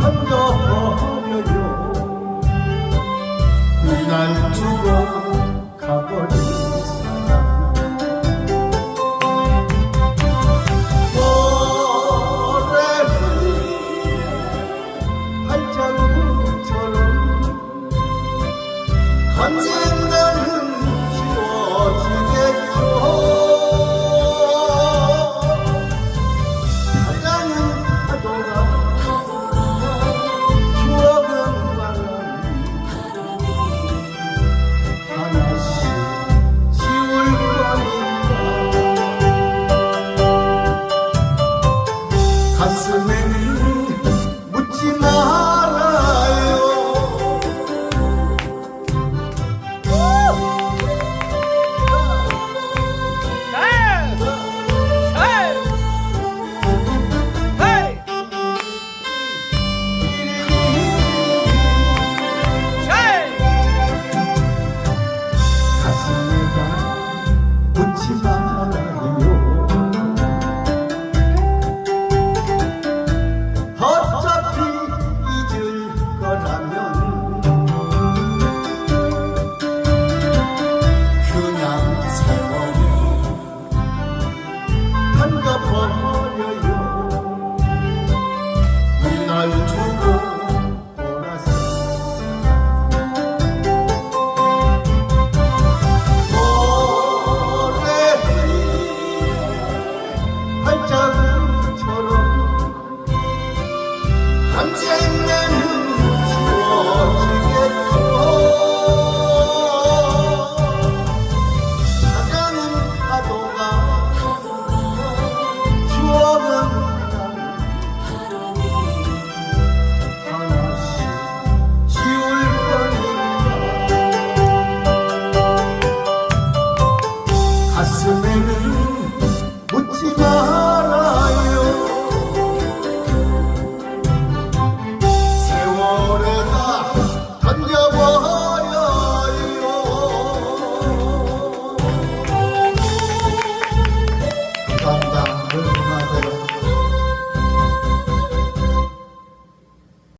덤벼버려요. 날 두고 가버린 사람 노래를 발자국처럼 Woo! anh chàng